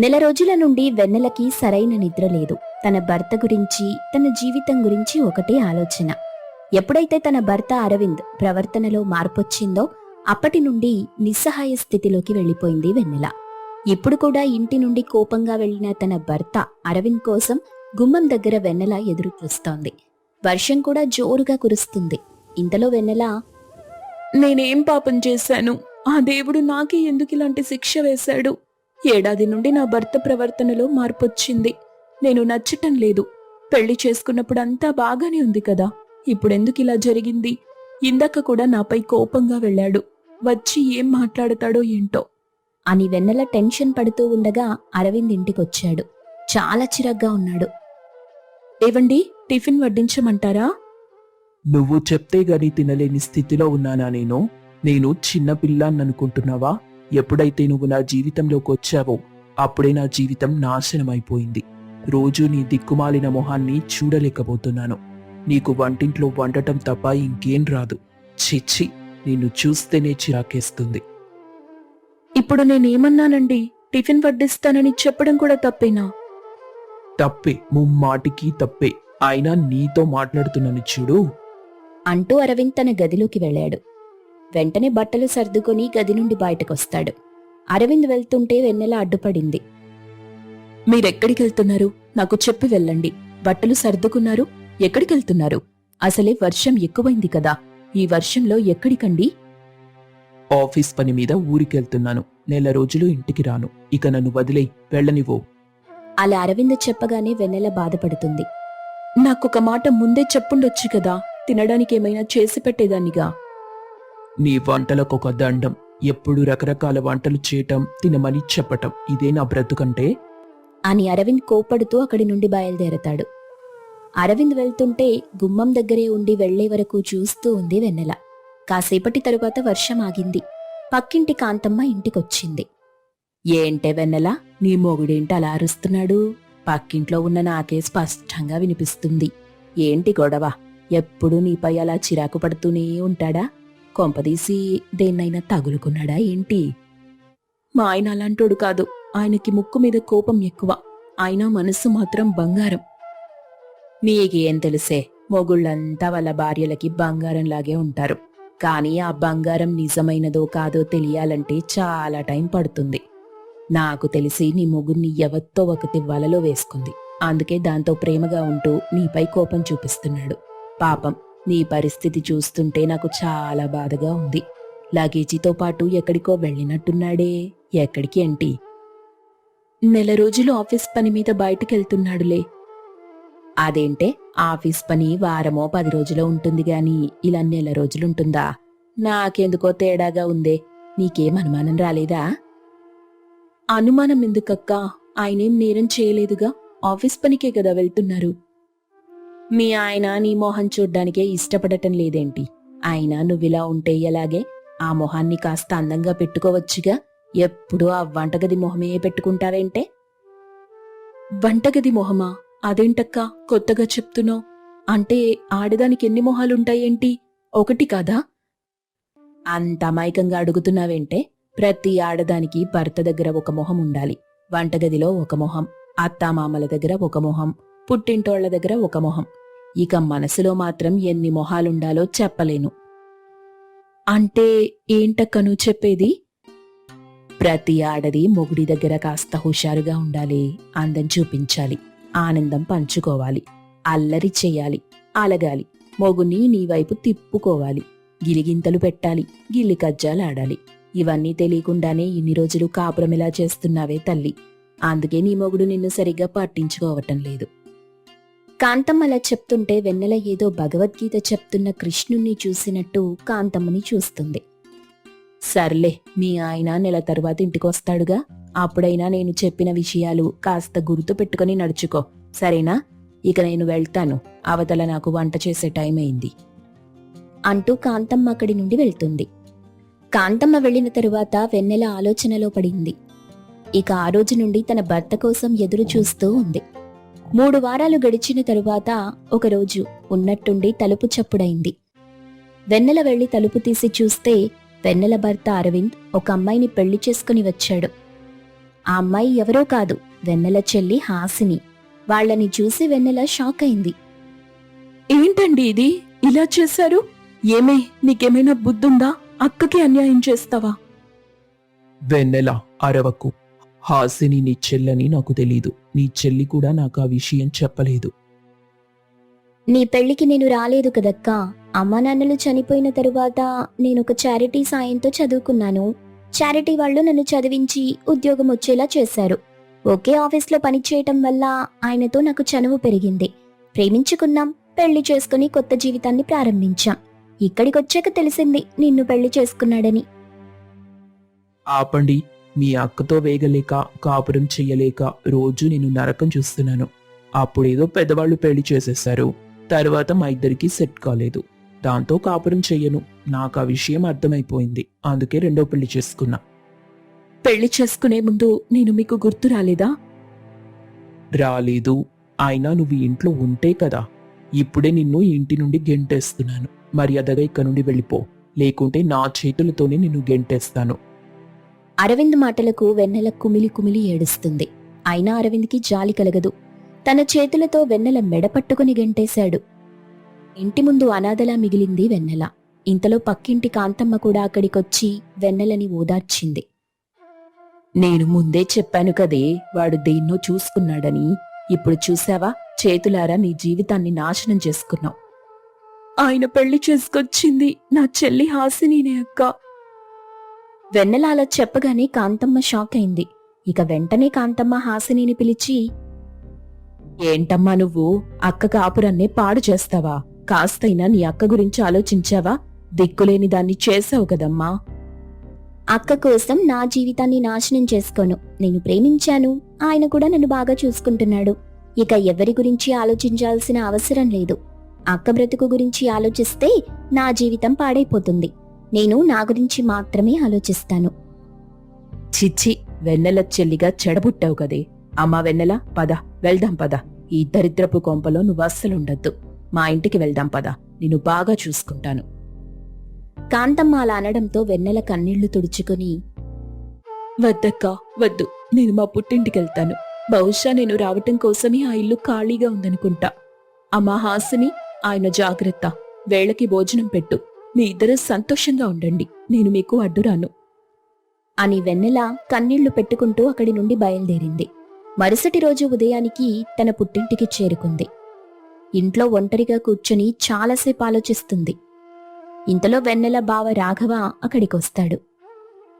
నెల రోజుల నుండి వెన్నెలకి సరైన నిద్ర లేదు. తన భర్త గురించి తన జీవితం గురించి ఒకటే ఆలోచన. ఎప్పుడైతే తన భర్త అరవింద్ ప్రవర్తనలో మార్పొచ్చిందో అప్పటి నుండి నిస్సహాయ స్థితిలోకి వెళ్ళిపోయింది వెన్నెల. ఇప్పుడు కూడా ఇంటి నుండి కోపంగా వెళ్ళిన తన భర్త అరవింద్ కోసం గుమ్మం దగ్గర వెన్నెల ఎదురు చూస్తోంది. వర్షం కూడా జోరుగా కురుస్తుంది. ఇంతలో వెన్నెల నేనేం పాపం చేశాను? ఆ దేవుడు నాకే ఎందుకు ఇలాంటి శిక్ష వేశాడు? ఏడాది నుండి నా భర్త ప్రవర్తనలో మార్పొచ్చింది. నేను నచ్చటం లేదు. పెళ్ళి చేసుకున్నప్పుడు అంతా బాగానే ఉంది కదా. ఇప్పుడెందుకు ఇలా జరిగింది? ఇందాక కూడా నాపై కోపంగా వెళ్ళాడు. వచ్చి ఏం మాట్లాడతాడో ఏంటో. అని వెన్నెల టెన్షన్ పడుతూ ఉండగా అరవింద్ ఇంటికొచ్చాడు. చాలా చిరగ్గా ఉన్నాడు. ఏవండి టిఫిన్ వడ్డించమంటారా? నువ్వు చెప్తే గాని తినలేని స్థితిలో ఉన్నానా నేను? నేను చిన్న పిల్లాన్ననుకుంటున్నావా? ఎప్పుడైతే నువ్వు నా జీవితంలోకి వచ్చావో అప్పుడే నా జీవితం నాశనమైపోయింది. రోజు నీ దిక్కుమాలిన మొహాన్ని చూడలేకపోతున్నాను. నీకు వంటింట్లో వండటం తప్ప ఇంకేం రాదు. చిచ్చి నిన్ను చూస్తేనే చిరాకేస్తుంది. ఇప్పుడు నేనేమన్నానండి? టిఫిన్ వడ్డిస్తానని చెప్పడం కూడా తప్పేనా? తప్పే. ముమ్మాటికి తప్పే. అయినా నీతో మాట్లాడుతున్నాను చూడు. అంటూ అరవింద్ తన గదిలోకి వెళ్ళాడు. వెంటనే బట్టలు సర్దుకొని గది నుండి బయటకొస్తాడు. అరవింద్ వెళ్తుంటే వెన్నెల అడ్డుపడింది. మీరెక్కడికి వెళ్తున్నారు నాకు చెప్పి వెళ్ళండి. బట్టలు సర్దుకున్నారు. ఎక్కడికి వెళ్తున్నారు అసలే వర్షం ఎక్కువైంది కదా. ఈ వర్షంలో ఎక్కడికండి? ఆఫీస్ పని మీద ఊరికెళ్తున్నాను. నెల రోజులు ఇంటికి రాను. ఇక నన్ను వదిలే వెళ్ళనివ్వు. అలా అరవింద్ చెప్పగానే వెన్నెల బాధపడుతుంది. నాకొక మాట ముందే చెప్పుండొచ్చు కదా. తినడానికి ఏమైనా చేసి పెట్టేదానిగా నీ వంటలకొక దండం. ఎప్పుడు రకరకాల వంటలు చేయటం తినమని చెప్పటం. ఇదే నా బ్రతుకంటే? అని అరవింద్ కోపడుతూ అక్కడి నుండి బయలుదేరతాడు. అరవింద్ వెళ్తుంటే గుమ్మం దగ్గరే ఉండి వెళ్ళే వరకు చూస్తూ ఉంది వెన్నెల. కాసేపటి తరువాత వర్షం ఆగింది. పక్కింటి కాంతమ్మ ఇంటికొచ్చింది. ఏంటే వెన్నెల నీ మొగుడేంటి అలా అరుస్తున్నాడు? పక్కింట్లో ఉన్న నాకే స్పష్టంగా వినిపిస్తుంది. ఏంటి గొడవ? ఎప్పుడు నీపై అలా చిరాకు పడుతూనే ఉంటాడా? కొంపదీసి దేన్నైనా తగులుకున్నాడా ఏంటి? మా ఆయన అలాంటోడు కాదు. ఆయనకి ముక్కు మీద కోపం ఎక్కువ. ఆయన మనస్సు మాత్రం బంగారం. నీకేం తెలుసే? మొగుళ్ళంతా వాళ్ళ భార్యలకి బంగారంలాగే ఉంటారు. కానీ ఆ బంగారం నిజమైనదో కాదో తెలియాలంటే చాలా టైం పడుతుంది. నాకు తెలిసి నీ మొగుడిని ఎవత్తో ఒకటి వలలో వేసుకుంది. అందుకే దాంతో ప్రేమగా ఉంటూ నీపై కోపం చూపిస్తున్నాడు. పాపం. నీ పరిస్థితి చూస్తుంటే నాకు చాలా బాధగా ఉంది. లగేజీతో పాటు ఎక్కడికో వెళ్ళినట్టున్నాడే. ఎక్కడికి ఏంటి నెల రోజులు ఆఫీస్ పని మీద బయటకెళ్తున్నాడులే. అదేంటే ఆఫీస్ పని వారమో పది రోజులో ఉంటుంది గాని ఇలా నెల రోజులుంటుందా? నాకెందుకో తేడాగా ఉందే. నీకేం అనుమానం రాలేదా? అనుమానం ఎందుకక్కా? ఆయనేం నేరం చేయలేదుగా. ఆఫీస్ పనికే కదా వెళ్తున్నారు. మీ ఆయన నీ మొహం చూడ్డానికే ఇష్టపడటం లేదేంటి? ఆయన నువ్విలా ఉంటే ఎలాగే? ఆ మొహాన్ని కాస్త అందంగా పెట్టుకోవచ్చుగా? ఎప్పుడూ ఆ వంటగది మొహమే పెట్టుకుంటారేంటే వంటగది మొహమా? అదేంటక్కా? కొత్తగా చెప్తున్నావు. అంటే ఆడదానికి ఎన్ని మొహాలుంటాయేంటి? ఒకటి కాదా? అంత అమాయకంగా అడుగుతున్నావేంటే? ప్రతి ఆడదానికి భర్త దగ్గర ఒక మొహం ఉండాలి. వంటగదిలో ఒక మొహం. అత్తామామల దగ్గర ఒక మొహం. పుట్టింటోళ్ళ దగ్గర ఒక మొహం. ఇక మనసులో మాత్రం ఎన్ని మొహాలుండాలో చెప్పలేను. అంటే ఏంటక్కను చెప్పేది? ప్రతి ఆడది మొగుడి దగ్గర కాస్త హుషారుగా ఉండాలి అందం చూపించాలి ఆనందం పంచుకోవాలి అల్లరి చెయ్యాలి అలగాలి మొగుని నీ వైపు తిప్పుకోవాలి గిలిగింతలు పెట్టాలి గిల్లి కజ్జాలాడాలి ఇవన్నీ తెలియకుండానే ఇన్ని రోజులు కాపురం ఎలా చేస్తున్నావే తల్లి? అందుకే నీ మొగుడు నిన్ను సరిగ్గా పట్టించుకోవటం లేదు. కాంతమ్మ అలా చెప్తుంటే వెన్నెల ఏదో భగవద్గీత చెప్తున్న కృష్ణుణ్ణి చూసినట్టు కాంతమ్మని చూస్తుంది. సర్లే మీ ఆయన నెల తరువాత ఇంటికొస్తాడుగా. అప్పుడైనా నేను చెప్పిన విషయాలు కాస్త గుర్తు పెట్టుకుని నడుచుకో. సరేనా? ఇక నేను వెళ్తాను. అవతల నాకు వంట చేసే టైం అయింది. అంటూ కాంతమ్మ అక్కడి నుండి వెళ్తుంది. కాంతమ్మ వెళ్ళిన తరువాత వెన్నెల ఆలోచనలో పడింది. ఇక ఆ రోజు నుండి తన భర్త కోసం ఎదురు చూస్తూ ఉంది. మూడు వారాలు గడిచిన తరువాత ఒకరోజు ఉన్నట్టుండి తలుపు చప్పుడైంది. వెన్నెల వెళ్ళి తలుపు తీసి చూస్తే వెన్నెల భర్త అరవింద్ ఒక అమ్మాయిని పెళ్ళి చేసుకుని వచ్చాడు. ఆ అమ్మాయి ఎవరో కాదు వెన్నెల చెల్లి హాసిని. వాళ్ళని చూసి వెన్నెల షాక్ అయింది. ఏంటండి ఇది? ఇలా చేశారు? ఏమే నీకేమైనా బుద్ధుందా? అక్కకి అన్యాయం చేస్తావా? వెన్నెల అరవకు. హాసిని నీ చెల్లని నాకు తెలీదు. నీ చెల్లి కూడా నాకు ఆ విషయం చెప్పలేదు. నీ పెళ్ళికి నేను రాలేదు కదక్కా. అమ్మా నాన్నలు చనిపోయిన తరువాత నేను ఒక చారిటీ సాయంతో చదువుకున్నాను. చారిటీ వాళ్ళు నన్ను చదివించి ఉద్యోగం వచ్చేలా చేశారు. ఒకే ఆఫీస్లో పనిచేయటం వల్ల ఆయనతో నాకు చనువు పెరిగింది. ప్రేమించుకున్నాం పెళ్ళి చేసుకుని కొత్త జీవితాన్ని ప్రారంభించాం. ఇక్కడికొచ్చాక తెలిసింది నిన్ను పెళ్ళి చేసుకున్నాడని. ఆపండి. మీ అక్కతో వేగలేక కాపురం చెయ్యలేక రోజు నేను నరకం చూస్తున్నాను. అప్పుడేదో పెద్దవాళ్ళు పెళ్ళి చేసేశారు. తర్వాత మా ఇద్దరికి సెట్ కాలేదు. దాంతో కాపురం చెయ్యను నాకు ఆ విషయం అర్థమైపోయింది. అందుకే రెండో పెళ్ళి చేసుకున్నా. పెళ్ళి చేసుకునే ముందు నేను మీకు గుర్తు రాలేదా? రాలేదు. అయినా నువ్వు ఇంట్లో ఉంటే కదా. ఇప్పుడే నిన్ను ఇంటి నుండి గెంటేస్తున్నాను. మర్యాదగా ఇక్కడ నుండి వెళ్ళిపో. లేకుంటే నా చేతులతోనే నిన్ను గెంటేస్తాను. అరవింద్ మాటలకు వెన్నెల కుమిలి కుమిలి ఏడుస్తుంది. అయినా అరవింద్కి జాలి కలగదు. తన చేతులతో వెన్నెల మెడపట్టుకుని గెంటేశాడు. ఇంటి ముందు అనాథలా మిగిలింది వెన్నెల. ఇంతలో పక్కింటి కాంతమ్మ కూడా అక్కడికొచ్చి వెన్నెలని ఓదార్చింది. నేను ముందే చెప్పాను కదే వాడు దేన్నో చూసుకున్నాడని. ఇప్పుడు చూసావా చేతులారా నీ జీవితాన్ని నాశనం చేసుకున్నావు. ఆయన పెళ్ళి చేసుకొచ్చింది నా చెల్లి హాసినీనే అక్క. వెన్నెల అలా చెప్పగానే కాంతమ్మ షాక్ అయింది. ఇక వెంటనే కాంతమ్మ హాసినిని పిలిచి ఏంటమ్మా నువ్వు? అక్క కాపురాన్నే పాడు చేస్తావా? కాస్తైనా నీ అక్క గురించి ఆలోచించావా? దిక్కులేని దాన్ని చేసావు కదమ్మా. అక్క కోసం నా జీవితాన్ని నాశనం చేసుకోను. నేను ప్రేమించాను. ఆయన కూడా నన్ను బాగా చూసుకుంటున్నాడు. ఇక ఎవరి గురించి ఆలోచించాల్సిన అవసరం లేదు. అక్క బ్రతుకు గురించి ఆలోచిస్తే నా జీవితం పాడైపోతుంది. నేను నా గురించి మాత్రమే ఆలోచిస్తాను. చిచ్చి వెన్నెల చెల్లిగా చెడబుట్టావు కదే. అమ్మా వెన్నెల పద వెళ్దాం పద. ఈ దరిద్రపు కొంపలో నువ్వు అస్సలుండద్దు. మా ఇంటికి వెళ్దాం పద. నిన్ను బాగా చూసుకుంటాను. కాంతమ్మ అలా అనడంతో వెన్నెల కన్నీళ్ళు తుడుచుకుని వద్దక్క వద్దు. నేను మా పుట్టింటికెళ్తాను. బహుశా నేను రావటం కోసమే ఆ ఇల్లు ఖాళీగా ఉందనుకుంటా. అమ్మా హాసిని ఆయన జాగ్రత్త. వేళకి భోజనం పెట్టు. మీ ఇద్దరు సంతోషంగా ఉండండి. నేను మీకు అడ్డురాను అని వెన్నెల కన్నీళ్ళు పెట్టుకుంటూ అక్కడి నుండి బయలుదేరింది. మరుసటి రోజు ఉదయానికి తన పుట్టింటికి చేరుకుంది. ఇంట్లో ఒంటరిగా కూర్చుని చాలాసేపు ఆలోచిస్తుంది. ఇంతలో వెన్నెల బావ రాఘవ అక్కడికొస్తాడు.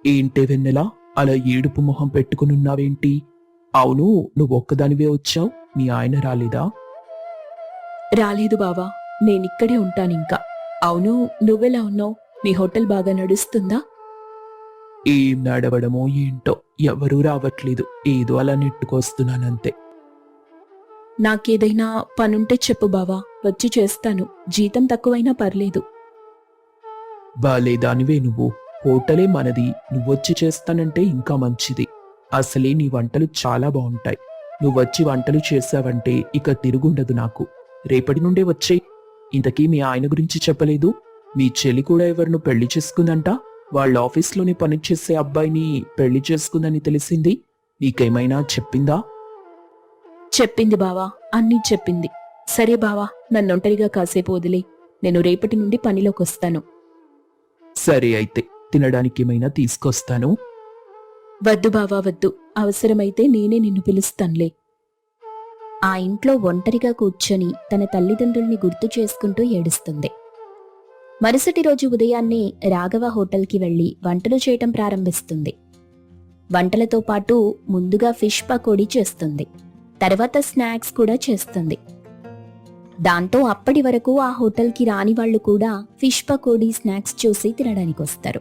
ఏంటే వెన్నెలా? అలా ఏడుపు మొహం పెట్టుకునున్నావేంటి? అవును నువ్వు ఒక్కదానివే వచ్చావు. మీ ఆయన రాలేదా? రాలేదు బావా నేనిక్కడే ఉంటానింకా. అవును నువ్వెలా ఉన్నావు? నీ హోటల్ బాగా నడుస్తుందా? ఏం నడవడమో ఏంటో ఎవరూ రావట్లేదు. ఏదో అలా నెట్టుకొస్తున్నానంతే. నాకేదైనా పనుంటే చెప్పు బావా. వచ్చి చేస్తాను. జీతం తక్కువైనా పర్లేదు. బాలేదానివే నువ్వు. హోటలే మనది. నువ్వొచ్చి చేస్తానంటే ఇంకా మంచిది. అసలే నీ వంటలు చాలా బాగుంటాయి నువ్వొచ్చి వంటలు చేసావంటే ఇక తిరుగుండదు నాకు. రేపటి నుండే వచ్చే ఇంతకీ మీ ఆయన గురించి చెప్పలేదు? మీ చెల్లి కూడా ఎవరిను పెళ్ళి చేసుకుందంట? వాళ్ళ ఆఫీస్లోనే పనిచేసే అబ్బాయిని పెళ్ళి చేసుకుందని తెలిసింది? నీకేమైనా చెప్పిందా? చెప్పింది బావా అన్నీ చెప్పింది. సరే బావా నన్నొంటరిగా కాసేపు వదిలే. నేను రేపటి నుండి పనిలోకొస్తాను సరే అయితే తినడానికి ఏమైనా తీసుకొస్తాను? వద్దు బావా వద్దు. అవసరమైతే నేనే నిన్ను పిలుస్తానులే. ఆ ఇంట్లో ఒంటరిగా కూర్చొని తన తల్లిదండ్రుల్ని గుర్తు చేసుకుంటూ ఏడుస్తుంది. మరుసటి రోజు ఉదయాన్నే రాఘవ హోటల్కి వెళ్ళి వంటలు చేయటం ప్రారంభిస్తుంది. వంటలతో పాటు ముందుగా ఫిష్ పకోడీ చేస్తుంది. తర్వాత స్నాక్స్ కూడా చేస్తుంది. దాంతో అప్పటి వరకు ఆ హోటల్కి రాని వాళ్ళు కూడా ఫిష్ పకోడీ స్నాక్స్ చూసి తినడానికి వస్తారు.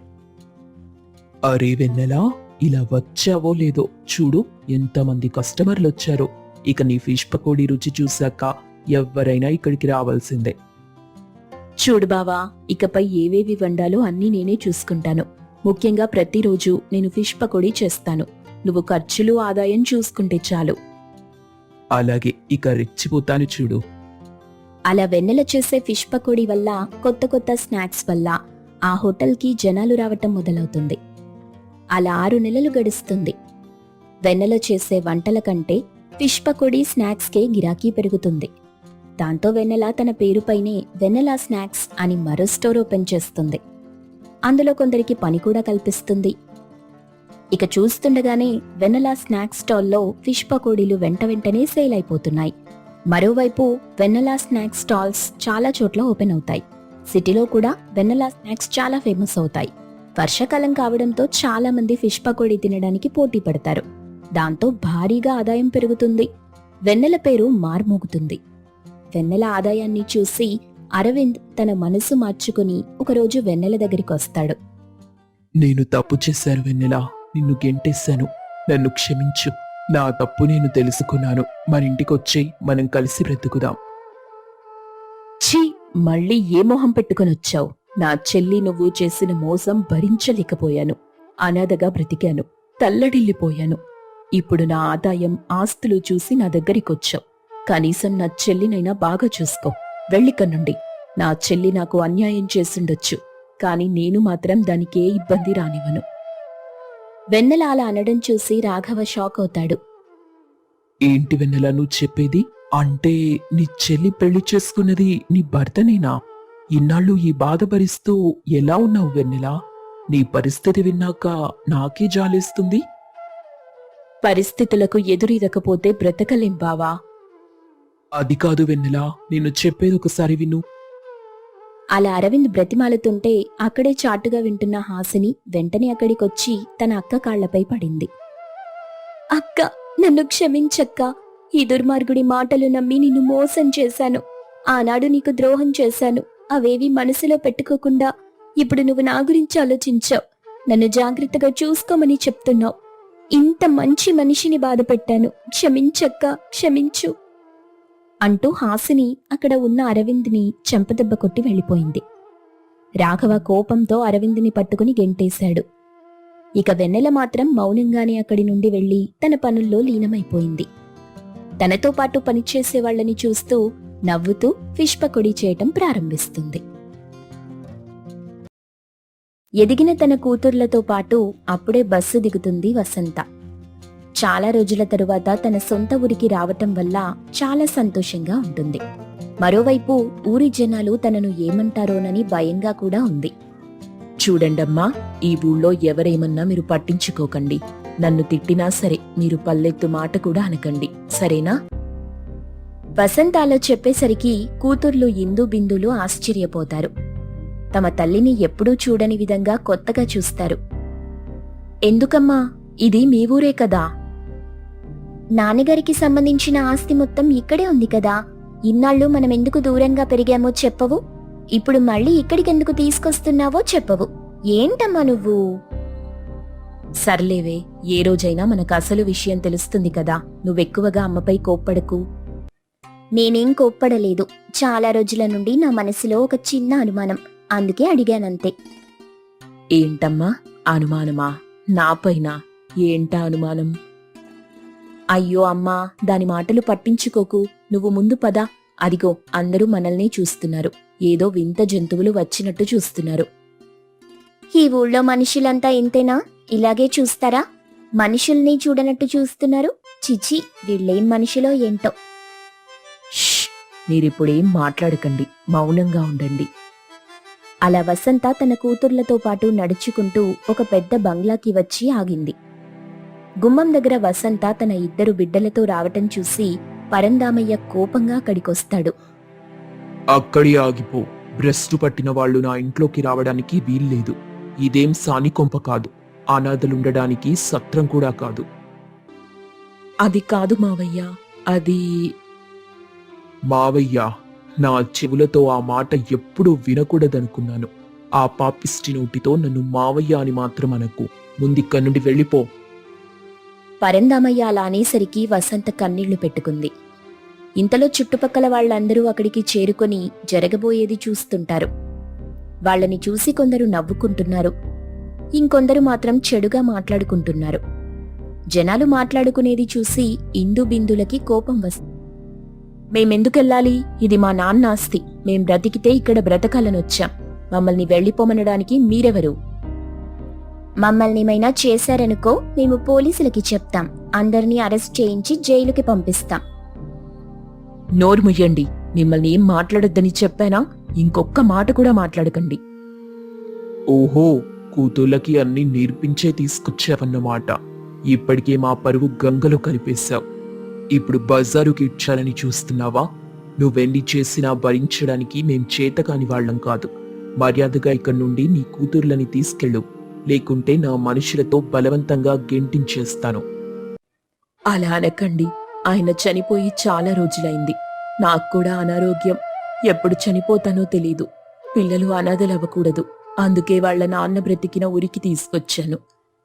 అరే వెన్నెలా ఇలా వచ్చావో లేదో చూడు ఎంతమంది కస్టమర్లు వచ్చారో ఇక నీ ఫిష్ పకోడీ రుచి చూశాక ఎవరైనా ఇక్కడికి రావాల్సిందే. చూడు బావా ఇకపై ఏవేవి వండాలో అన్నీ నేనే చూసుకుంటాను. ముఖ్యంగా ప్రతిరోజు నేను ఫిష్ పకోడీ చేస్తాను. నువ్వు ఖర్చులు ఆదాయం చూసుకుంటే చాలు. అలాగే ఇక రెచ్చిపోతాను చూడు. అలా వెన్నెల చేసే ఫిష్ పకోడీ వల్ల కొత్త కొత్త స్నాక్స్ వల్ల ఆ హోటల్కి జనాలు రావటం మొదలవుతుంది. అలా ఆరు నెలలు గడుస్తుంది. వెన్నెల చేసే వంటల కంటే ఫిష్ పకోడీ స్నాక్స్కే గిరాకీ పెరుగుతుంది. దాంతో వెన్నెల తన పేరుపైనే వెన్నెల స్నాక్స్ అని మరో స్టోర్ ఓపెన్ చేస్తుంది. అందులో కొందరికి పని కూడా కల్పిస్తుంది. ఇక చూస్తుండగానే వెన్నెల స్నాక్స్ స్టాల్లో ఫిష్ పకోడీలు వెంట వెంటనే సేల్ అయిపోతున్నాయి. మరోవైపు వెన్నెల స్నాక్స్ స్టాల్స్ చాలా చోట్ల ఓపెన్ అవుతాయి. సిటీలో కూడా వెన్నెల స్నాక్స్ చాలా ఫేమస్ అవుతాయి. వర్షాకాలం కావడంతో చాలా మంది ఫిష్ పకోడీ తినడానికి పోటీ పడతారు. దాంతో భారీగా ఆదాయం పెరుగుతుంది. వెన్నెల పేరు మార్మోగుతుంది. వెన్నెల ఆదాయాన్ని చూసి అరవింద్ తన మనసు మార్చుకుని ఒకరోజు వెన్నెల దగ్గరికి వస్తాడు. నేను తప్పు చేశాను వెన్నెలా. నిన్ను గెంటేశాను. నన్ను క్షమించు. నా తప్పు నేను తెలుసుకున్నాను. మన ఇంటికొచ్చి మనం కలిసి బ్రతుకుదాం. ఛీ! మళ్ళీ ఏ మొహం పెట్టుకొని వచ్చావు? నా చెల్లి నువ్వు చేసిన మోసం భరించలేకపోయాను. అనాథగా బ్రతికాను. తల్లడిల్లిపోయాను. ఇప్పుడు నా ఆదాయం ఆస్తులు చూసి నా దగ్గరికొచ్చావు కనీసం నా చెల్లినైనా బాగా చూసుకో. వెళ్ళికనుండి నా చెల్లి నాకు అన్యాయం చేసుండొచ్చు. కాని నేను మాత్రం దానికే ఇబ్బంది రానివ్వను. వెన్నెల అలా అనడం చూసి రాఘవ షాక్ అవుతాడు ఏంటి వెన్నెల నువ్వు చెప్పేది? అంటే నీ చెల్లి పెళ్ళి చేసుకున్నది నీ భర్తనేనా? ఇన్నాళ్ళు ఈ బాధ భరిస్తూ ఎలా ఉన్నావు వెన్నెల? నీ పరిస్థితి విన్నాక నాకే జాలేస్తుంది? పరిస్థితులకు ఎదురీదకపోతే బ్రతకలేం బావా. అది కాదు వెన్నెలా నేను చెప్పేది ఒకసారి విను. అలా అరవింద్ బ్రతిమాలుతుంటే అక్కడే చాటుగా వింటున్న హాసిని వెంటనే అక్కడికొచ్చి తన అక్క కాళ్ళపై పడింది. అక్క నన్ను క్షమించక్క. ఈ దుర్మార్గుడి మాటలు నమ్మి నిన్ను మోసం చేశాను. ఆనాడు నీకు ద్రోహం చేశాను. అవేవి మనసులో పెట్టుకోకుండా ఇప్పుడు నువ్వు నా గురించి ఆలోచించావు. నన్ను జాగ్రత్తగా చూసుకోమని చెప్తున్నావు. ఇంత మంచి మనిషిని బాధపెట్టాను. క్షమించక్క క్షమించు. అంటూ హాసిని అక్కడ ఉన్న అరవింద్ని చెంపదెబ్బ కొట్టి వెళ్ళిపోయింది. రాఘవ కోపంతో అరవింద్ని పట్టుకుని గెంటేశాడు. ఇక వెన్నెల మాత్రం మౌనంగానే అక్కడి నుండి వెళ్ళి తన పనుల్లో లీనమైపోయింది. తనతో పాటు పనిచేసే వాళ్ళని చూస్తూ నవ్వుతూ ఫిష్ పకోడీ చేయటం ప్రారంభిస్తుంది. ఎదిగిన తన కూతుర్లతో పాటు అప్పుడే బస్సు దిగుతుంది వసంత. చాలా రోజుల తరువాత తన సొంత ఊరికి రావటం వల్ల చాలా సంతోషంగా ఉంటుంది. మరోవైపు ఊరి జనాలు తనను ఏమంటారోనని భయంగా కూడా ఉంది. చూడండమ్మా ఈ ఊళ్ళో ఎవరేమన్నా మీరు పట్టించుకోకండి. నన్ను తిట్టినా సరే మీరు పల్లెత్తు మాట కూడా అనకండి. సరేనా? వసంతాలో చెప్పేసరికి కూతుర్లు ఇందు బిందులు ఆశ్చర్యపోతారు. తమ తల్లిని ఎప్పుడూ చూడని విధంగా కొత్తగా చూస్తారు. ఎందుకమ్మా? ఇది మీ ఊరే కదా? నాన్నగారికి సంబంధించిన ఆస్తి మొత్తం ఇక్కడే ఉంది కదా? ఇన్నాళ్ళు మనం ఎందుకు దూరంగా పెరిగామో చెప్పవు? ఇప్పుడు మళ్ళీ ఇక్కడికెందుకు తీసుకొస్తున్నావో చెప్పవు. ఏంటమ్మా నువ్వు? సర్లేవే ఏ రోజైనా మనకు అసలు విషయం తెలుస్తుంది కదా? నువ్వెక్కువగా అమ్మపై కోప్పడకు. నేనేం కోప్పడలేదు. చాలా రోజుల నుండి నా మనసులో ఒక చిన్న అనుమానం. అందుకే అడిగానంతే. ఏంటమ్మా అనుమానమా? నాపైన ఏంటా అనుమానం? అయ్యో అమ్మా దాని మాటలు పట్టించుకోకు. నువ్వు ముందు పద. అదిగో అందరూ మనల్నే చూస్తున్నారు. ఏదో వింత జంతువులు వచ్చినట్టు చూస్తున్నారు. ఈ ఊళ్ళో మనుషులంతా ఇంతేనా? ఇలాగే చూస్తారా? మనుషుల్ని చూడనట్టు చూస్తున్నారు? చిచి వీళ్ళేం మనుషులో ఏంటో? మీరిప్పుడేం మాట్లాడకండి. మౌనంగా ఉండండి. అలా వసంత తన కూతుర్లతో పాటు నడుచుకుంటూ ఒక పెద్ద బంగ్లాకి వచ్చి ఆగింది. గుమ్మం దగ్గర వసంత తన ఇద్దరు బిడ్డలతో రావటం చూసి పరందామయ్య కోపంగా అక్కడికొస్తాడు. అక్కడి ఆగిపో. భ్రష్టు పట్టిన వాళ్ళు నా ఇంట్లోకి రావడానికి వీల్లేదు. ఇదేం సానికొంప కాదు. అనాథలుండడానికి సత్రం కూడా కాదు. అది కాదు మావయ్య. అది మావయ్య నా చెవులతో ఆ మాట ఎప్పుడూ వినకూడదనుకున్నాను. ఆ పాపిష్టి నోటితో నన్ను మావయ్య అని మాత్రం అనకు. ముందిక్కడి నుండి వెళ్ళిపో. పరందామయ్య అలా అనేసరికి వసంత కన్నీళ్ళు పెట్టుకుంది. ఇంతలో చుట్టుపక్కల వాళ్ళందరూ అక్కడికి చేరుకొని జరగబోయేది చూస్తుంటారు. వాళ్ళని చూసి కొందరు నవ్వుకుంటున్నారు. ఇంకొందరు మాత్రం చెడుగా మాట్లాడుకుంటున్నారు. జనాలు మాట్లాడుకునేది చూసి ఇందు బిందులకి కోపం వస్తుంది మేమెందుకెళ్ళాలి ఇది మా నాన్న ఆస్తి. మేం బ్రతికితే ఇక్కడ బ్రతకాలనొచ్చాం. మమ్మల్ని వెళ్ళిపోమనడానికి మీరెవరు? మమ్మల్ని ఏమైనా చేశారనుకో మేము పోలీసులకి చెప్తాం. అందరినీ అరెస్ట్ చేయించి జైలుకి పంపిస్తాం. నోరు ముయ్యండి. మిమ్మల్ని ఏం మాట్లాడొద్దని చెప్పానా? ఇంకొక్క మాట కూడా మాట్లాడకండి. ఓహో కూతుళ్ళకి అన్ని నేర్పించే తీసుకొచ్చావన్నమాట. ఇప్పటికే మా పరువు గంగలో కలిపేశావు. ఇప్పుడు బజారుకి ఇచ్చాలని చూస్తున్నావా? నువ్వెన్ని చేసినా భరించడానికి మేం చేతకాని వాళ్ళం కాదు. మర్యాదగా ఇక్కడి నుండి నీ కూతుర్లని తీసుకెళ్ళు. లేకుంటే నా మనుషులతో బలవంతంగా గెంటించేస్తాను. అలా అనకండి. ఆయన చనిపోయి చాలా రోజులైంది. నాకు కూడా అనారోగ్యం. ఎప్పుడు చనిపోతానో తెలీదు. పిల్లలు అనాథలవ్వకూడదు. అందుకే వాళ్ళ నాన్న బ్రతికిన ఉరికి తీసుకొచ్చాను.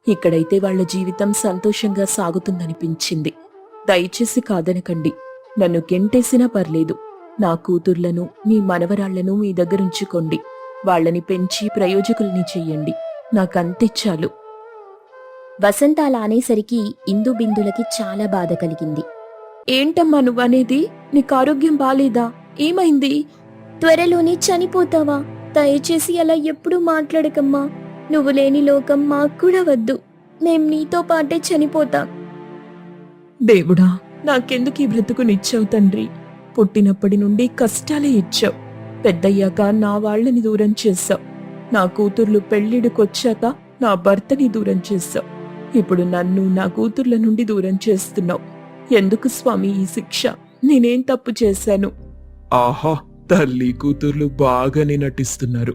ఇక్కడైతే వాళ్ళ జీవితం సంతోషంగా సాగుతుందనిపించింది. దయచేసి కాదనకండి. నన్ను గెంటేసినా పర్లేదు. నా కూతుర్లను మీ మనవరాళ్ళను మీ దగ్గరుంచుకోండి. వాళ్ళని పెంచి ప్రయోజకుల్ని చెయ్యండి. నాకంతే చాలు వసంత అలా అనేసరికి ఇందు బిందులకి చాలా బాధ కలిగింది. ఏంటమ్మా నువ్వనేది? నీకు ఆరోగ్యం బాలేదా? ఏమైంది? త్వరలోనే చనిపోతావా? దయచేసి అలా ఎప్పుడూ మాట్లాడకమ్మా. నువ్వు లేని లోకం మాకు కూడా వద్దు. మేం నీతో పాటే చనిపోతాం. దేవుడా నాకెందుకు ఈ బ్రతుకునిచ్చావు తండ్రి? పుట్టినప్పటి నుండి కష్టాలే ఇచ్చావు. పెద్దయ్యాక నా వాళ్ళని దూరం చేశావు. నా కూతుర్లు పెళ్ళిడికొచ్చాక నా భర్తని దూరం చేశావు. ఇప్పుడు నన్ను నా కూతుర్ల నుండి దూరం చేస్తున్నావు. ఎందుకు స్వామి ఈ శిక్ష? నేనేం తప్పు చేశాను? ఆహా తల్లి కూతుర్లు బాగానే నటిస్తున్నారు.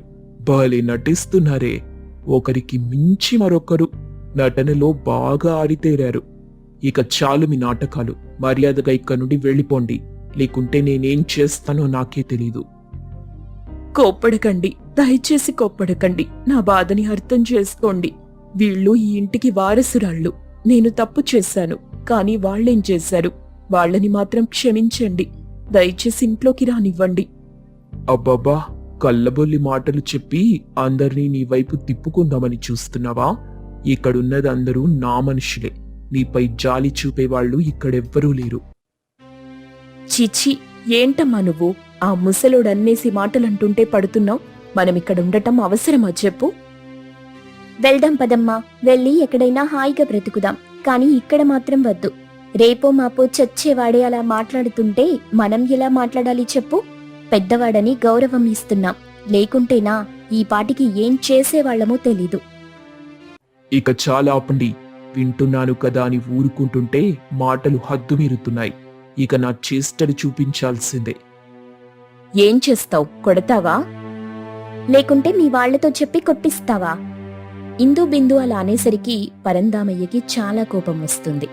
భలే నటిస్తున్నారే. ఒకరికి మించి మరొకరు నటనలో బాగా ఆడితేరారు. ఇక చాలు మీ నాటకాలు. మర్యాదగా ఇక్కడి నుండి వెళ్ళిపోండి. లేకుంటే నేనేం చేస్తానో నాకే తెలీదు. కోప్పడకండి. దయచేసి కోప్పడకండి. నా బాధని అర్థం చేసుకోండి. వీళ్ళు ఈ ఇంటికి వారసురాళ్ళు. నేను తప్పు చేశాను. కానీ వాళ్ళేం చేశారు? వాళ్ళని మాత్రం క్షమించండి. దయచేసి ఇంట్లోకి రానివ్వండి. అబ్బబ్బా! కళ్ళబొల్లి మాటలు చెప్పి అందరినీ నీ వైపు తిప్పుకుందామని చూస్తున్నావా? ఇక్కడున్నది అందరూ నా మనుషులే. నీపై జాలి చూపేవాళ్ళు ఇక్కడెవ్వరూ లేరు. చిచి ఏంటమ్మా నువ్వు? ఆ ముసలోడన్నేసి మాటలంటుంటే పడుతున్నావు? మనం ఇక్కడ ఉండటం అవసరమా చెప్పు? వెళ్దాం పదమ్మా. వెళ్ళి ఎక్కడైనా హాయిగా బ్రతుకుదాం. కానీ ఇక్కడ మాత్రం వద్దు. రేపో మాపో చచ్చేవాడే అలా మాట్లాడుతుంటే మనం ఎలా మాట్లాడాలి చెప్పు? పెద్దవాడని గౌరవం ఇస్తున్నాం. లేకుంటేనా ఈ పాటికి ఏం చేసేవాళ్ళమో తెలీదు. ఇక చాలా ఆపండి. వింటున్నాను కదా అని ఊరుకుంటుంటే మాటలు హద్దుమీరుతున్నాయి. ఇక నా చేష్టలు చూపించాల్సిందే. ఏం చేస్తావు? కొడతావా? లేకుంటే మీ వాళ్ళతో చెప్పి కొట్టిస్తావా? ఇందు బిందు అలా అనేసరికి పరందామయ్యకి చాలా కోపం వస్తుంది.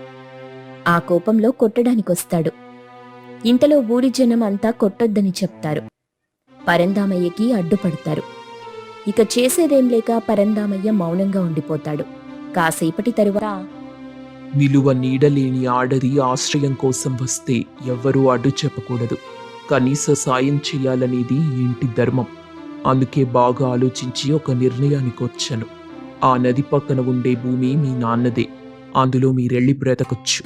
ఆ కోపంలో కొట్టడానికొస్తాడు. ఇంతలో ఊరి జనం అంతా కొట్టొద్దని చెప్తారు. పరందామయ్యకి అడ్డుపడతారు. ఇక చేసేదేం లేక పరందామయ్య మౌనంగా ఉండిపోతాడు. కాసేపటి తరువాత నిలువ నీడలేని ఆడది ఆశ్రయం కోసం వస్తే ఎవ్వరూ అడ్డు చెప్పకూడదు. కనీస సాయం చేయాలనేది ఇంటి ధర్మం. అందుకే బాగా ఆలోచించి ఒక నిర్ణయానికి వచ్చాను. ఆ నది పక్కన ఉండే భూమి మీ నాన్నదే. అందులో మీరెళ్ళి బ్రతకొచ్చు.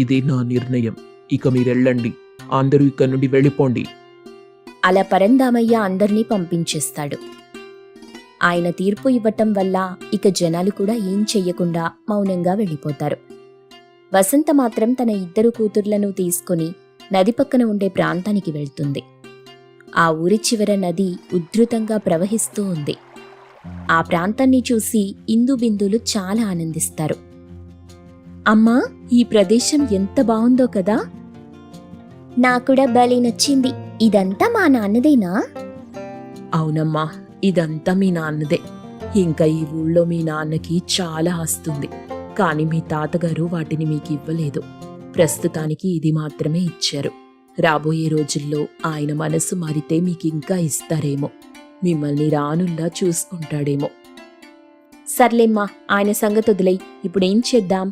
ఇదే నా నిర్ణయం. ఇక మీరెళ్ళండి. అందరూ ఇక్కడి నుండి వెళ్ళిపోండి. అలా పరందామయ్య అందర్నీ పంపించేస్తాడు. ఆయన తీర్పు ఇవ్వటం వల్ల ఇక జనాలు కూడా ఏం చెయ్యకుండా మౌనంగా వెళ్ళిపోతారు. వసంత మాత్రం తన ఇద్దరు కూతుర్లను తీసుకుని నది పక్కన ఉండే ప్రాంతానికి వెళ్తుంది. ఆ ఊరి చివర నది ఉధృతంగా ప్రవహిస్తూ ఉంది. ఆ ప్రాంతాన్ని చూసి ఇందు బిందులు చాలా ఆనందిస్తారు. అమ్మా ఈ ప్రదేశం ఎంత బాగుందో కదా! నాకుడా భలే నచ్చింది. ఇదంతా మా నాన్నదేనా? అవునమ్మా ఇదంతా మీ నాన్నదే. ఇంకా ఈ ఊళ్ళో మీ నాన్నకి చాలా ఆస్తుంది. కానీ మీ తాతగారు వాటిని మీకు ఇవ్వలేదు. ప్రస్తుతానికి ఇది మాత్రమే ఇచ్చారు. రాబోయే రోజుల్లో ఆయన మనసు మారితే మీకు ఇంకా ఇస్తారేమో. మిమ్మల్ని రానుల్లా చూసుకుంటాడేమో. సర్లేమ్మా ఆయన సంగతి వదిలేయ్. ఇప్పుడేం చేద్దాం?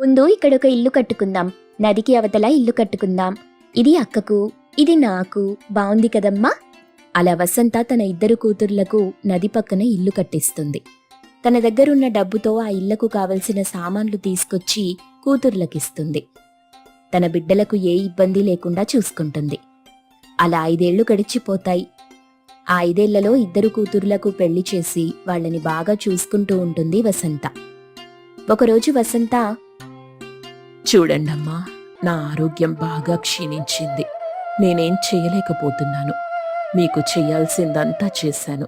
ముందు ఇక్కడ ఒక ఇల్లు కట్టుకుందాం. నదికి అవతల ఇల్లు కట్టుకుందాం. ఇది అక్కకు ఇది నాకు. బాగుంది కదమ్మా? అలా వసంత తన ఇద్దరు కూతుర్లకు నది పక్కన ఇల్లు కట్టిస్తుంది. తన దగ్గరున్న డబ్బుతో ఆ ఇళ్ళకు కావలసిన సామాన్లు తీసుకొచ్చి కూతుర్లకిస్తుంది. తన బిడ్డలకు ఏ ఇబ్బంది లేకుండా చూసుకుంటుంది. అలా ఐదేళ్ళు గడిచిపోతాయి. ఆ ఐదేళ్ళలో ఇద్దరు కూతుర్లకు పెళ్ళి చేసి వాళ్ళని బాగా చూసుకుంటూ ఉంటుంది వసంత. ఒకరోజు వసంత చూడండమ్మా నా ఆరోగ్యం బాగా క్షీణించింది. నేనేం చేయలేకపోతున్నాను. మీకు చేయాల్సిందంతా చేశాను.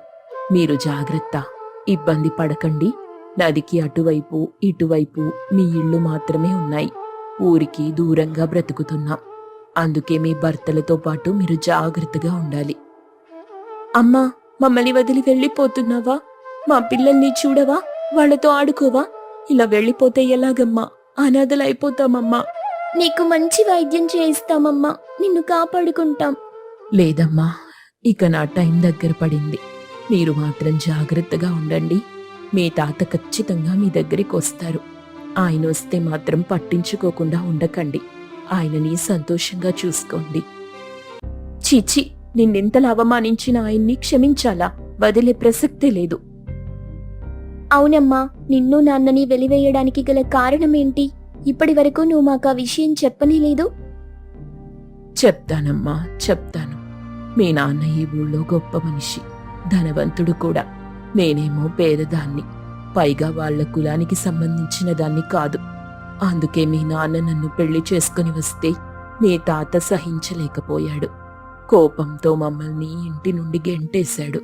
మీరు జాగ్రత్త. ఇబ్బంది పడకండి. నదికి అటువైపు ఇటువైపు మీ ఇళ్ళు మాత్రమే ఉన్నాయి. ఊరికి దూరంగా బ్రతుకుతున్నాం. అందుకే మీ భర్తలతో పాటు మీరు జాగ్రత్తగా ఉండాలి. అమ్మా మమ్మల్ని వదిలి వెళ్ళిపోతున్నావా? మా పిల్లల్ని చూడవా? వాళ్ళతో ఆడుకోవా? ఇలా వెళ్ళిపోతే ఎలాగమ్మా? అనాథలైపోతామమ్మా. నీకు మంచి వైద్యం చేయిస్తామమ్మా. నిన్ను కాపాడుకుంటాం. లేదమ్మా ఇక నా టైం దగ్గర పడింది. మీరు మాత్రం జాగ్రత్తగా ఉండండి. మీ తాత ఖచ్చితంగా మీ దగ్గరికి వస్తారు. ఆయన వస్తే మాత్రం పట్టించుకోకుండా ఉండకండి. ఆయనని సంతోషంగా చూసుకోండి. చీచి నిన్నెంతలా అవమానించిన ఆయన్ని క్షమించాలా? వదిలే ప్రసక్తే లేదు. అవునమ్మా నిన్ను నాన్నని వెలివేయడానికి గల కారణమేంటి? ఇప్పటి వరకు నువ్వు మాకు ఆ విషయం చెప్పనే లేదు చెప్తానమ్మా చెప్తాను. మీ నాన్న ఈ ఊళ్ళో గొప్ప మనిషి ధనవంతుడు కూడా. నేనేమో పేదదాన్ని. పైగా వాళ్ళ కులానికి సంబంధించిన దాన్ని కాదు. అందుకే మీ నాన్న నన్ను పెళ్ళి చేసుకుని వస్తే మీ తాత సహించలేకపోయాడు. కోపంతో మమ్మల్ని ఇంటి నుండి గెంటేశాడు.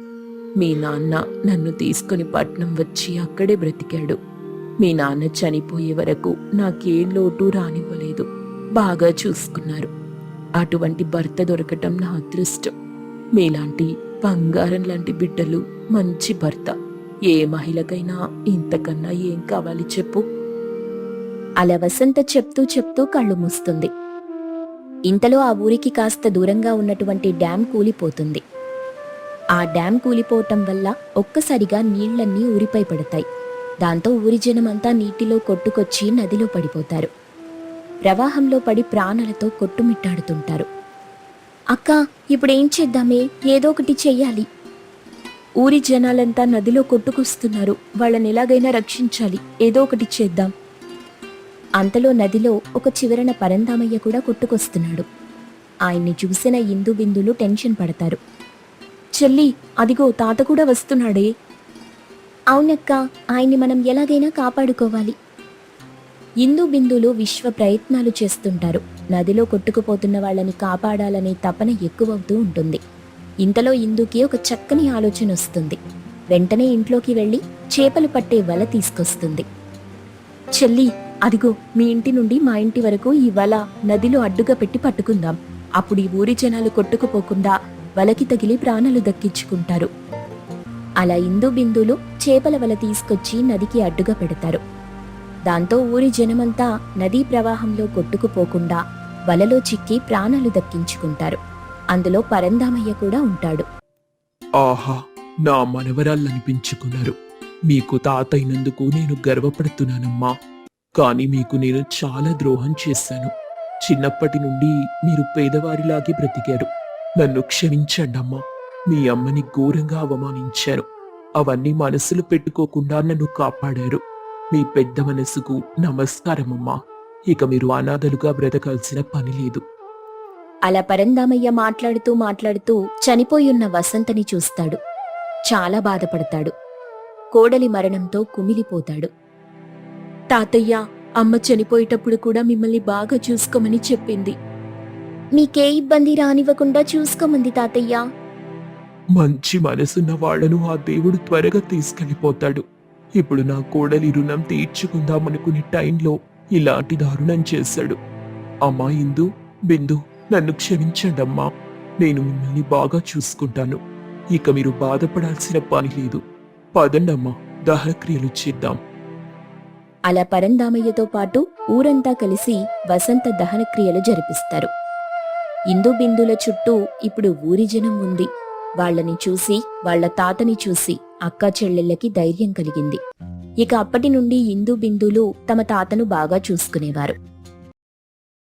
మీ నాన్న నన్ను తీసుకుని పట్నం వచ్చి అక్కడే బ్రతికాడు. మీ నాన్న చనిపోయే వరకు నాకే లోటు రానివ్వలేదు. బాగా చూసుకున్నారు. అటువంటి భర్త దొరకటం నా అదృష్టం. మీలాంటి బంగారం లాంటి బిడ్డలు మంచి భర్త. ఏ మహిళకైనా ఇంతకన్నా ఏం కావాలి చెప్పు? అలా వసంత చెప్తూ చెప్తూ కళ్ళు మూస్తుంది. ఇంతలో ఆ ఊరికి కాస్త దూరంగా ఉన్నటువంటి డ్యాం కూలిపోతుంది. ఆ డ్యాం కూలిపోవటం వల్ల ఒక్కసారిగా నీళ్ళన్నీ ఊరిపై పడతాయి. దాంతో ఊరి జనమంతా నీటిలో కొట్టుకొచ్చి నదిలో పడిపోతారు. ప్రవాహంలో పడి ప్రాణాలతో కొట్టుమిట్టాడుతుంటారు. అక్క ఇప్పుడేం చేద్దామే? ఏదో ఒకటి చెయ్యాలి. ఊరి జనాలంతా నదిలో కొట్టుకొస్తున్నారు. వాళ్ళని ఎలాగైనా రక్షించాలి. ఏదో ఒకటి చేద్దాం. అంతలో నదిలో ఒక చివరన పరందామయ్య కూడా కొట్టుకొస్తున్నాడు. ఆయన్ని చూసిన ఇందు బిందులు టెన్షన్ పడతారు. చెల్లి అదిగో తాత కూడా వస్తున్నాడే. అవునక్క ఆయన్ని మనం ఎలాగైనా కాపాడుకోవాలి. ఇందు బిందులు విశ్వ ప్రయత్నాలు చేస్తుంటారు. నదిలో కొట్టుకుపోతున్న వాళ్ళని కాపాడాలనే తపన ఎక్కువవుతూ ఉంటుంది. ఇంతలో ఇందుకి ఒక చక్కని ఆలోచన వస్తుంది. వెంటనే ఇంట్లోకి వెళ్ళి చేపలు పట్టే వల తీసుకొస్తుంది. చెల్లి అదిగో మీ ఇంటి నుండి మా ఇంటి వరకు ఈ వల నదిలో అడ్డుగా పెట్టి పట్టుకుందాం. అప్పుడు ఈ ఊరి జనాలు కొట్టుకుపోకుండా వలకి తగిలి ప్రాణాలు దక్కించుకుంటారు. అలా ఇందు బిందులు చేపల వల తీసుకొచ్చి నదికి అడ్డుగా పెడతారు. దాంతో ఊరి జనమంతా నదీ ప్రవాహంలో కొట్టుకుపోకుండా వలలో చిక్కి ప్రాణాలు దక్కించుకుంటారు. అందులో పరందామయ్య కూడా ఉంటాడు. ఆహా నా మనవరాళ్ళనిపించుకున్నారు. మీకు తాత అయినందుకు నేను గర్వపడుతున్నానమ్మా. కానీ మీకు నేను చాలా ద్రోహం చేశాను. చిన్నప్పటి నుండి మీరు పేదవారిలాగే బ్రతికారు. నన్ను క్షమించండమ్మా. మీ అమ్మని ఘోరంగా అవమానించాను అవన్నీ మనసులో పెట్టుకోకుండా నన్ను కాపాడారు. మీ పెద్ద మనసుకు నమస్కారమమ్మా. ఇక మీరు అనాథలుగా బ్రతకాల్సిన పని లేదు. అలా పరందామయ్య మాట్లాడుతూ మాట్లాడుతూ చనిపోయున్న వసంతని చూస్తాడు. చాలా బాధపడతాడు. కోడలి మరణంతో కుమిలిపోతాడు. తాతయ్య అమ్మ చనిపోయేటప్పుడు కూడా మిమ్మల్ని బాగా చూసుకోమని చెప్పింది. మీకే ఇబ్బంది రానివ్వకుండా చూసుకోమంది తాతయ్య. మంచి మనసున్న వాళ్ళను ఆ దేవుడు త్వరగా తీసుకెళ్ళిపోతాడు ఇప్పుడు నా కోడలి రుణం తీర్చుకుందామనుకునే టైంలో ఇలాంటి దారుణం చేశాడు. అమ్మా ఇందు బిందు నన్ను క్షమించండమ్మా. నేను మిమ్మల్ని బాగా చూసుకుంటాను. ఇక మీరు బాధపడాల్సిన పని లేదు. పదండమ్మా దహనక్రియలు చేద్దాం. అలా పరందామయ్యతో పాటు ఊరంతా కలిసి వసంత దహన క్రియలు జరిపిస్తారు. ఇందు బిందుల చుట్టూ ఇప్పుడు ఊరి జనం ఉంది. వాళ్ళని చూసి వాళ్ళ తాతని చూసి అక్క చెల్లెళ్ళకి ధైర్యం కలిగింది. ఇక అప్పటి నుండి ఇందు బిందులు తమ తాతను బాగా చూసుకునేవారు.